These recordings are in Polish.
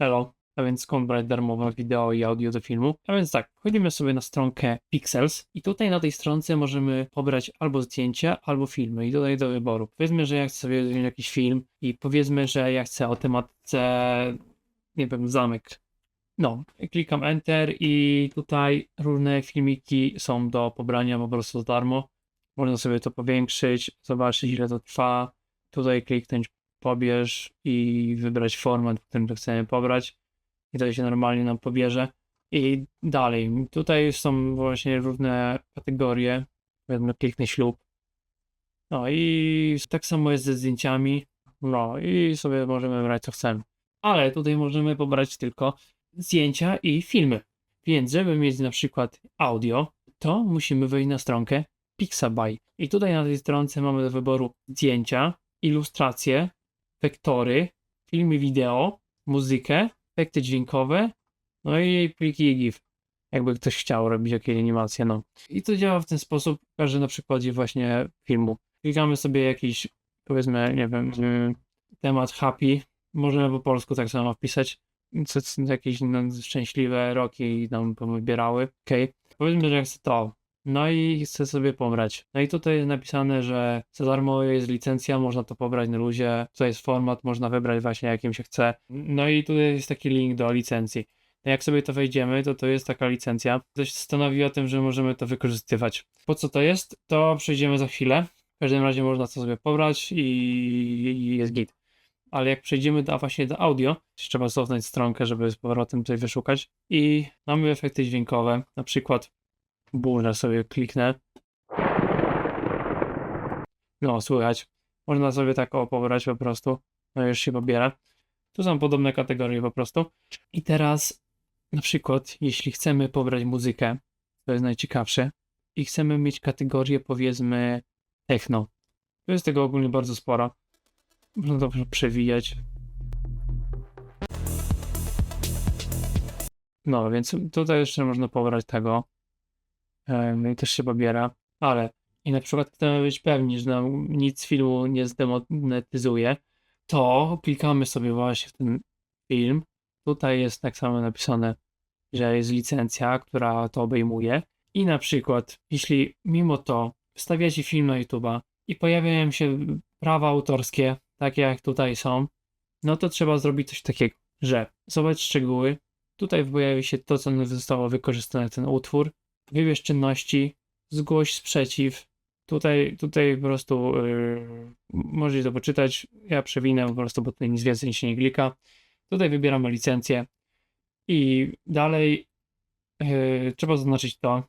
Elo, a więc skąd brać darmowe wideo i audio do filmu. A więc tak, wchodzimy sobie na stronkę Pixels i tutaj na tej stronce możemy pobrać albo zdjęcia, albo filmy i dodaj do wyboru. Powiedzmy, że ja chcę sobie wziąć jakiś film i powiedzmy, że ja chcę o tematce, nie wiem, zamek. No, klikam Enter i tutaj różne filmiki są do pobrania po prostu za darmo. Można sobie to powiększyć, zobaczyć ile to trwa. Tutaj kliknąć pobierz i wybrać format, w którym to chcemy pobrać. I to się normalnie nam pobierze. I dalej, tutaj są właśnie różne kategorie. Powiedzmy, kliknę ślub. No i tak samo jest ze zdjęciami. No i sobie możemy brać co chcemy. Ale tutaj możemy pobrać tylko zdjęcia i filmy. Więc żeby mieć na przykład audio, to musimy wejść na stronkę Pixabay. I tutaj na tej stronce mamy do wyboru zdjęcia, ilustracje, wektory, filmy wideo, muzykę, efekty dźwiękowe, no i pliki GIF. Jakby ktoś chciał robić jakieś animacje, no. I to działa w ten sposób, każdy na przykładzie właśnie filmu. Klikamy sobie jakiś, powiedzmy, nie wiem, mm, temat happy, możemy po polsku tak samo wpisać, co, jakieś no, szczęśliwe roki nam wybierały, okej. Powiedzmy, że chcę to, no i chcę sobie pobrać. No i tutaj jest napisane, że za darmo jest licencja, można to pobrać na luzie. Tutaj jest format, można wybrać właśnie jakim się chce. No i tutaj jest taki link do licencji. No jak sobie to wejdziemy, to to jest taka licencja. Ktoś stanowi o tym, że możemy to wykorzystywać. Po co to jest? To przejdziemy za chwilę. W każdym razie można to sobie pobrać i, jest git. Ale jak przejdziemy do, właśnie do audio, trzeba cofnąć stronkę, żeby z powrotem tutaj wyszukać. I mamy efekty dźwiękowe, na przykład Burę sobie kliknę. No, słychać. Można sobie tak pobrać po prostu. No już się pobiera. Tu są podobne kategorie po prostu. I teraz na przykład, jeśli chcemy pobrać muzykę, to jest najciekawsze, i chcemy mieć kategorię powiedzmy techno. To jest tego ogólnie bardzo sporo. Można to przewijać. No, więc tutaj jeszcze można pobrać tego. No i też się pobiera, ale i na przykład chcemy być pewni, że nam nic filmu nie zdemonetyzuje, to klikamy sobie właśnie w ten film. Tutaj jest tak samo napisane, że jest licencja, która to obejmuje. I na przykład, jeśli mimo to wstawiacie film na YouTube'a i pojawiają się prawa autorskie, takie jak tutaj są, no to trzeba zrobić coś takiego, że zobacz szczegóły, tutaj pojawi się to, co zostało wykorzystane ten utwór, wybierz czynności, zgłoś sprzeciw. Tutaj, tutaj po prostu yy, możecie to poczytać. Ja przewinę po prostu, bo tutaj nic więcej się nie klika. Tutaj wybieramy licencję i dalej yy, trzeba zaznaczyć to,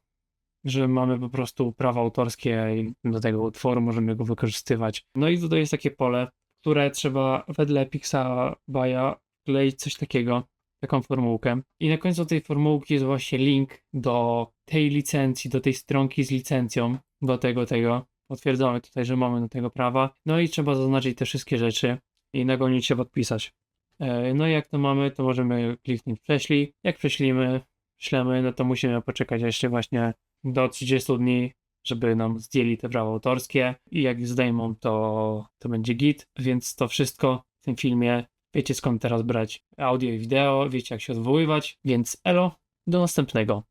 że mamy po prostu prawa autorskie do tego utworu możemy go wykorzystywać. No i tutaj jest takie pole, które trzeba wedle Pixabaya wkleić coś takiego, taką formułkę. I na końcu tej formułki jest właśnie link do tej licencji, do tej stronki z licencją, do tego, tego. Potwierdzamy tutaj, że mamy do tego prawa. No i trzeba zaznaczyć te wszystkie rzeczy i na koniec się podpisać. E, No i jak to mamy, to możemy kliknąć prześlij. Jak prześlimy, ślemy, no to musimy poczekać jeszcze właśnie do 30 dni, żeby nam zdjęli te prawa autorskie i jak zdejmą, to, to będzie git. Więc to wszystko w tym filmie Wiecie skąd teraz brać audio i wideo, wiecie jak się odwoływać, więc elo, do następnego.